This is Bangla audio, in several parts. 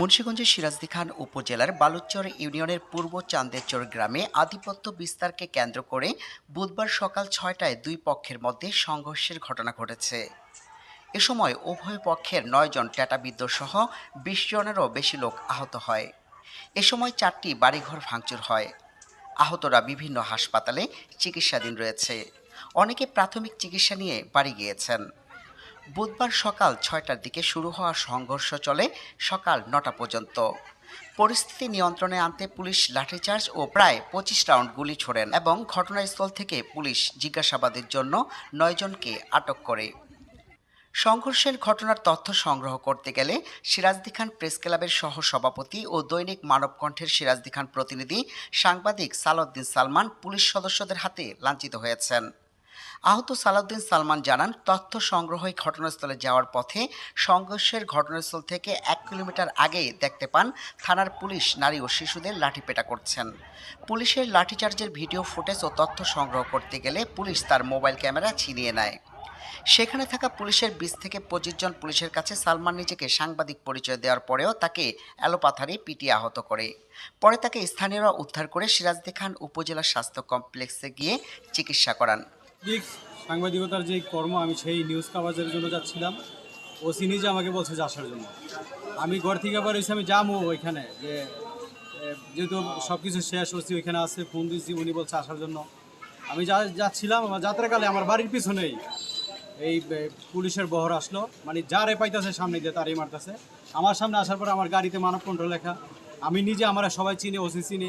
মুন্সিগঞ্জের সিরাজদি খান উপজেলার বালুচর ইউনিয়নের পূর্ব চান্দেরচর গ্রামে আধিপত্য বিস্তারকে কেন্দ্র করে বুধবার সকাল ছয়টায় দুই পক্ষের মধ্যে সংঘর্ষের ঘটনা ঘটেছে। এ সময় উভয় পক্ষের নয়জন ট্যাটাবিদ্য সহ বিশ জনেরও বেশি লোক আহত হয়। এ সময় চারটি বাড়িঘর ভাঙচুর হয়। আহতরা বিভিন্ন হাসপাতালে চিকিৎসাধীন রয়েছে। অনেকে প্রাথমিক চিকিৎসা নিয়ে বাড়ি গিয়েছেন। বুধবার সকাল ছয়টার দিকে শুরু হওয়া সংঘর্ষ চলে সকাল নটা পর্যন্ত। পরিস্থিতি নিয়ন্ত্রণে আনতে পুলিশ লাঠিচার্জ ও প্রায় পঁচিশ রাউন্ড গুলি ছোড়েন এবং ঘটনাস্থল থেকে পুলিশ জিজ্ঞাসাবাদের জন্য নয়জনকে আটক করে। সংঘর্ষের ঘটনার তথ্য সংগ্রহ করতে গেলে সিরাজদি খান প্রেস ক্লাবের সহ সভাপতি ও দৈনিক মানবকণ্ঠের সিরাজদি খান প্রতিনিধি সাংবাদিক সালাউদ্দিন সালমান পুলিশ সদস্যদের হাতে লাঞ্ছিত হয়েছেন। আহত সালাউদ্দিন সালমান জানান, তথ্য সংগ্রহে ঘটনাস্থলে যাওয়ার পথে সংঘর্ষের ঘটনাস্থল থেকে এক কিলোমিটার আগে দেখতে পান থানার পুলিশ নারী ও শিশুদের লাঠিপেটা করছেন। পুলিশের লাঠিচার্জের ভিডিও, ফুটেজ ও তথ্য সংগ্রহ করতে গেলে পুলিশ তার মোবাইল ক্যামেরা ছিনিয়ে নেয়। সেখানে থাকা পুলিশের বিশ থেকে পঁচিশ জন পুলিশের কাছে সালমান নিজেকে সাংবাদিক পরিচয় দেওয়ার পরেও তাকে এলোপাথারি পিটিয়ে আহত করে। পরে তাকে স্থানীয়রা উদ্ধার করে সিরাজদি খান উপজেলা স্বাস্থ্য কমপ্লেক্সে গিয়ে চিকিৎসা করান। ঠিক সাংবাদিকতার যে কর্ম, আমি সেই নিউজ কাভারেজের জন্য যাচ্ছিলাম। ওসি নিজে আমাকে বলছে যে আসার জন্য। আমি ঘর থেকে আবার এসে আমি যাব ওইখানে, যে যেহেতু সব কিছু শেষ, ওসি ওইখানে আছে ফোন দিয়েছি, উনি বলছে আসার জন্য। আমি যা, যাচ্ছিলাম, আমার যাত্রাকালে আমার বাড়ির পিছনেই এই পুলিশের বহর আসলো। মানে যারে পাইতেছে সামনে দিয়ে তারই মারতেছে। আমার সামনে আসার পর আমার গাড়িতে মানব কন্ট্রোল লেখা। আমি নিজে, আমার সবাই চিনি, ওসি চিনি,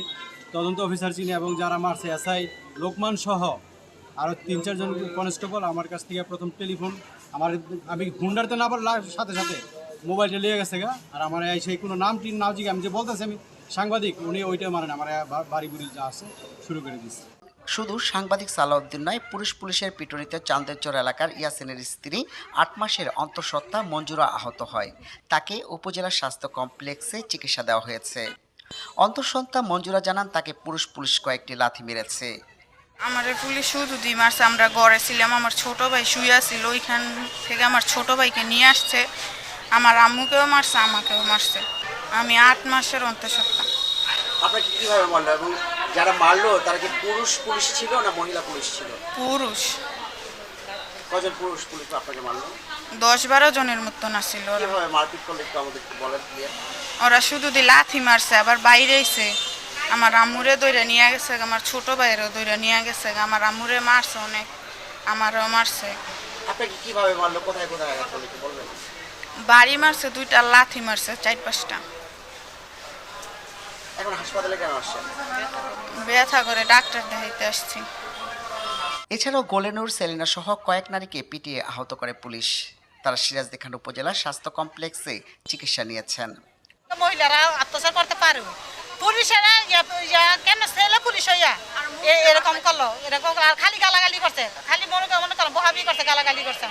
তদন্ত অফিসার চিনি, এবং যারা মারছে এসআই লোকমান সহ আরও তিন চারজন কনস্টেবল আমার কাছ থেকে প্রথম টেলিফোন আমার আমি হুন্ডারতে না আবার সাথে সাথে মোবাইলটা লিয়ে গেছে গা। আর আমার সেই কোনো নাম টিন নাম আমি যে বলতেছি, আমি সাংবাদিক, উনি ওইটা মারেন আমার বাড়ি বুড়ি যা আছে, শুরু করে দিচ্ছে শুধু সাংবাদিক সালাউদ্দিন নয় পুরুষ পুলিশের পিটুনিতে চান্দেরচর এলাকার ইয়াসিনের স্ত্রী আট মাসের অন্তঃসত্ত্বা মঞ্জুরা আহত হয়। তাকে উপজেলা স্বাস্থ্য কমপ্লেক্সে চিকিৎসা দেওয়া হয়েছে। অন্তঃসত্ত্বা মঞ্জুরা জানান, তাকে পুরুষ পুলিশ কয়েকটি লাথি মেরেছে। আমাদের পুলিশ শুধু দুই মারছে আমরা গড়ে ছিলাম আমার ছোট ভাই শুয়ে ছিল ওইখান থেকে আমার ছোট ভাইকে নিয়ে আসছে। আমার আম্মুকেও মারছে আমাকেও মারছে। আমি আট মাসের অন্তঃসত্ত্বা। আপনাকে কীভাবে মারলো এবং যারা মারলো তারা কি পুরুষ পুলিশ ছিল না মহিলা পুলিশ ছিল? পুরুষ। কজন পুরুষ পুলিশ আপনাকে মারলো? দশ বারো জনের মতন আসছিল ওরা। কীভাবে মারপিট করলে একটু আমাদের একটু বলেন দিয়ে। ওরা শুধু দিয়ে লাথি মারছে আবার বাইরে এসে আমার আম্মুরে দইরা নিয়ে গেছে আমার ছোট ভাইয়েরও দইরা নিয়ে গেছে আমার আম্মুরে মারছে অনেক আমারও মারছে। আপনাকে কীভাবে মারলো? কোথায় কোথায় আঘাত করল একটু বলবেন? বাড়ি মারছে দুইটা লাথি মারছে চার পাঁচটা। এখন হাসপাতালে কেন আসছেন? ব্যথা করে ডাক্তার দেখাইতে আসছি। এছাড়াও গোলেনুর সেলিনা সহ কয়েক নারীকে পিটিয়ে আহত করে পুলিশ। তারা সিরাজদি খান উপজেলার স্বাস্থ্য কমপ্লেক্সে চিকিৎসা নিয়েছেন। মহিলারা অত্যাচার করতে পারে পুলিশেরা কেন ছেলে পুলিশ হইয়া এরকম করল, এরকম আর খালি গালাগালি করছে। খালি মনে মনে করো, বহাবি করছে, গালাগালি করছে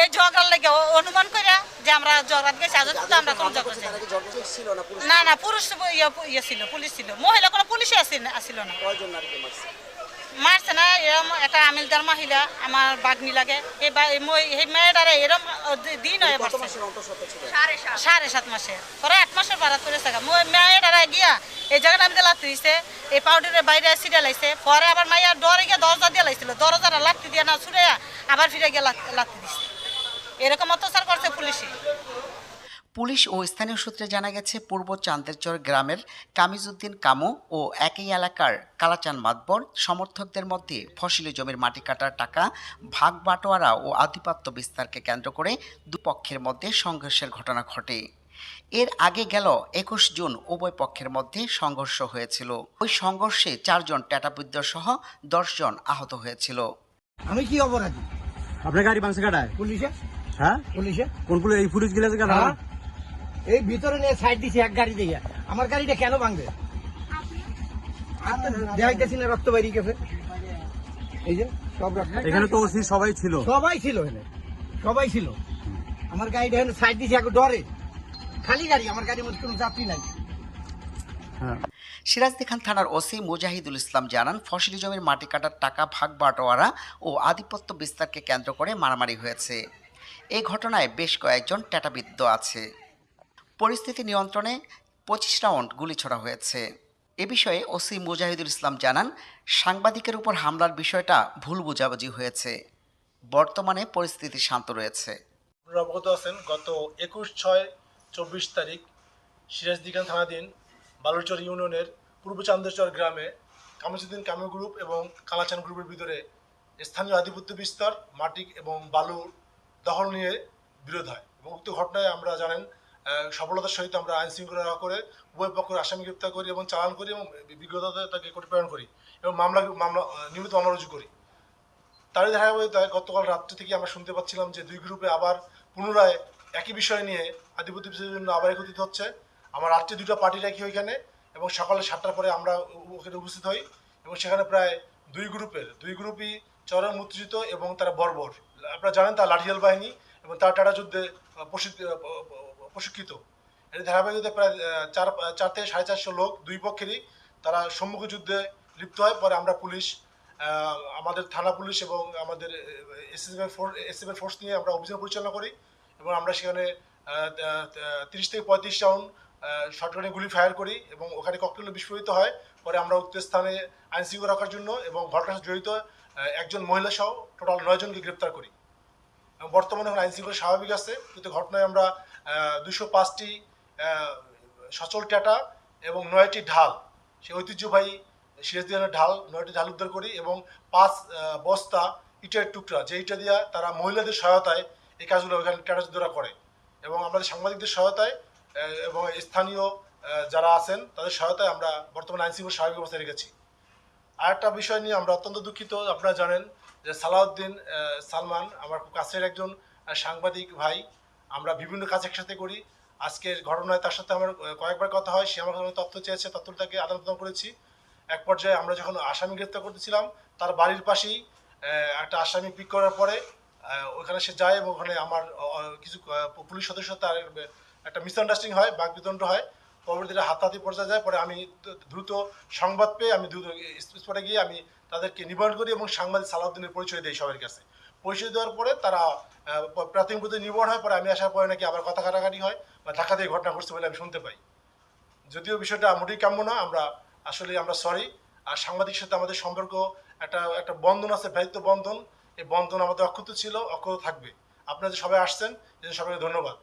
এই ঝগড়ার লাগে অনুমান করে যে আমরা ঝগড়া গেছি আজ তো আমরা কোনো ঝগড়া না। না পুরুষ ইয়ে ইয়ে ছিল, পুলিশ ছিল। মহিলা কোনো আসিল আসিল না। মারছে না এরম একটা আমিলদার মহিলা আমার বাগনি লাগে। এই মেয়েটারে এরম দিন হয়ে মারছে সাড়ে সাত। মাসে পরে আট মাসের বারাত করে থাকা মেয়েটারা গিয়া এই জায়গাটা আমি লাত্তি দিছে। এই পাউডারের বাইরে সিরিয়া লাইছে। পরে আবার মাইয়া ডরে গিয়ে দরজা দিয়ে লাইছিল। দরজাটা লাত্তি দিয়ে না ছুড়ে আবার ফিরে গিয়ে লাত- লাত্তি দিছে। এরকম অত্যাচার করছে পুলিশে পুলিশ ও স্থানীয় সূত্রে জানা গেছে পূর্ব চান্দেরচর গ্রামের কামিজউদ্দিন কামু ও একই এলাকার কালাচান মাতবর সমর্থকদের মধ্যে ফসলি জমির মাটি কাটার টাকা ভাগ বাটোয়ারা ও আধিপত্য বিস্তারকে কেন্দ্র করে দুপক্ষের মধ্যে সংঘর্ষের ঘটনা ঘটে। এর আগে গেল একুশ জুন উভয় পক্ষের মধ্যে সংঘর্ষ হয়েছিল। ওই সংঘর্ষে চারজন ট্যাটাবুদ্দ সহ দশজন আহত হয়েছিল। আমি কি অপরাধী? আপনার গাড়ি বাংছে কাটায়? পুলিশে? হ্যাঁ? পুলিশে? কোন পুলিশ এই পুলিশ গেলে? এই ভিতরে নিয়ে সাইড দিছে এক গাড়ি দিয়ে। আমার গাড়িটা কেন ভাঙবে? দেখাইতেছি না রক্ত বাইরে গেছে। এই যে সব রক্ত। এখানে তো ওসি সবাই ছিল। সবাই ছিল এখানে। সবাই ছিল। আমার গাড়িটা এখানে সাইড দিছে এক ডরে। খালি গাড়ি আমার গাড়ির মধ্যে কোনো যাত্রী নাই। হ্যাঁ। সিরাজদি খান থানার ওসি মুজাহিদুল ইসলাম জানান ফসলি জমির মাটি কাটার টাকা ভাগ বাটোয়ারা ও আধিপত্য বিস্তারকে কেন্দ্র করে মারামারি হয়েছে। এই ঘটনায় বেশ কয়েকজন ট্যাটাবিদ্ধ আছে। পরিস্থিতি নিয়ন্ত্রণে পঁচিশ রাউন্ড গুলি ছোড়া হয়েছে। এ বিষয়ে ওসি মুজাহিদুল ইসলাম জানান, সাংবাদিকের উপর হামলার বিষয়টা ভুল বোঝাবুঝি হয়েছে। বর্তমানে পরিস্থিতি শান্ত রয়েছে। অবগত আছেন, গত একুশ ছয় চব্বিশ তারিখ সিরাজদিখান থানাধীন বালুরচর ইউনিয়নের পূর্ব চান্দেশ্বর গ্রামে কামিজুদ্দিন কামু গ্রুপ এবং কালাচান গ্রুপের ভিতরে স্থানীয় আধিপত্য বিস্তার মাটি এবং বালুর দখল নিয়ে বিরোধ হয় এবং উক্ত ঘটনায় আমরা জানেন সফলতার সহিত আমরা আইন শৃঙ্খলা করে উভয় পক্ষের আসামি গ্রেপ্তার করি এবং চালান করি এবং বিজ্ঞতাতে তাকে প্রেরণ করি এবং মামলা মামলা নিয়মিত মামলা রুজু করি। তারই ধারাবাহিকতায় গতকাল রাত্রি থেকে আমরা শুনতে পাচ্ছিলাম যে দুই গ্রুপে আবার পুনরায় একই বিষয় নিয়ে আধিপত্য বিষয়ের জন্য আবার একত্রিত হচ্ছে। আমার রাত্রে দুটো পার্টি রাখি ওইখানে এবং সকালে সাতটার পরে আমরা ওখানে উপস্থিত হই এবং সেখানে প্রায় দুই গ্রুপের দুই গ্রুপই চরম উত্তেজিত এবং তারা বর্বর। আপনারা জানেন তারা লাঠিয়াল বাহিনী এবং তারা টাটা যুদ্ধে আহ, প্রশিক্ষিত এর ধারাবাহিকতায় প্রায় চার চার থেকে সাড়ে চারশো লোক, দুই পক্ষেরই তারা সম্মুখ যুদ্ধে লিপ্ত হয়। পরে আমরা পুলিশ আমাদের থানা পুলিশ এবং আমাদের এসএসএফ ফোর্স এসএফ ফোর্স নিয়ে আমরা অভিযান পরিচালনা করি এবং আমরা সেখানে তিরিশ থেকে পঁয়ত্রিশ রাউন্ড শর্টগানে গুলি ফায়ার করি এবং ওখানে ককটেল বিস্ফোরিত হয়। পরে আমরা উক্ত স্থানে আইন শৃঙ্খলা রাখার জন্য এবং ঘটনার জড়িত একজন মহিলা সহ টোটাল নয়জনকে গ্রেপ্তার করি। বর্তমানে এখন আইন শৃঙ্খলা স্বাভাবিক আছে, কিন্তু ঘটনায় আমরা দুশো পাঁচটি সচল টাটা এবং নয়টি ঢাল। সেই ঐতিহ্যবাহী সিরাজদিয়ানের ঢাল, নয়টি ঢাল উদ্ধার করি এবং পাঁচ বস্তা ইটের টুকরা, যে ইটা দিয়া তারা মহিলাদের সহায়তায় এই কাজগুলো ওখানে টাটাযোদ্ধারা করে। এবং আমাদের সাংবাদিকদের সহায়তায় এবং স্থানীয় যারা আছেন তাদের সহায়তায় আমরা বর্তমানে আইন শৃঙ্খলা স্বাভাবিক অবস্থায় রেখেছি। আরেকটা বিষয় নিয়ে আমরা অত্যন্ত দুঃখিত, আপনারা জানেন যে সালাউদ্দিন সালমান, আমার খুব কাছের একজন সাংবাদিক ভাই আমরা বিভিন্ন কাজ একসাথে করি। আজকের ঘটনায় তার সাথে আমার কয়েকবার কথা হয়, সে আমার তথ্য চেয়েছে, তথ্যটাকে আদান প্রদান করেছি। এক পর্যায়ে আমরা যখন আসামি গ্রেপ্তার করতেছিলাম, তার বাড়ির পাশেই একটা আসামি পিক করার পরে ওখানে সে যায় এবং ওখানে আমার কিছু পুলিশ সদস্য তার একটা মিসআন্ডারস্ট্যান্ডিং হয়, বাকবিতণ্ড হয়। পরবর্তীতে হাতাহাতি পর্যায়ে যায়, পরে আমি দ্রুত সংবাদ পেয়ে আমি দ্রুত স্পটে গিয়ে আমি তাদেরকে নিবারণ করি এবং সাংবাদিক সালাউদ্দিনের পরিচয় দিই সবার কাছে। পরিচয় দেওয়ার পরে তারা প্রাথমিক পদ্ধতি নির্ভর হয়, পরে আমি আসার পরে নাকি আবার কথা কাটাকাটি হয় বা ধাক্কা দিয়ে ঘটনা ঘটছে বলে আমি শুনতে পাই। যদিও বিষয়টা মোটেই কাম্য না, আমরা আসলে আমরা সরি আর সাংবাদিক সাথে আমাদের সম্পর্ক একটা একটা বন্ধন আছে, ভ্রাতৃত্ব বন্ধন। এই বন্ধন আমাদের অক্ষত ছিল অক্ষত থাকবে। আপনারা যে সবাই আসছেন সবাইকে ধন্যবাদ।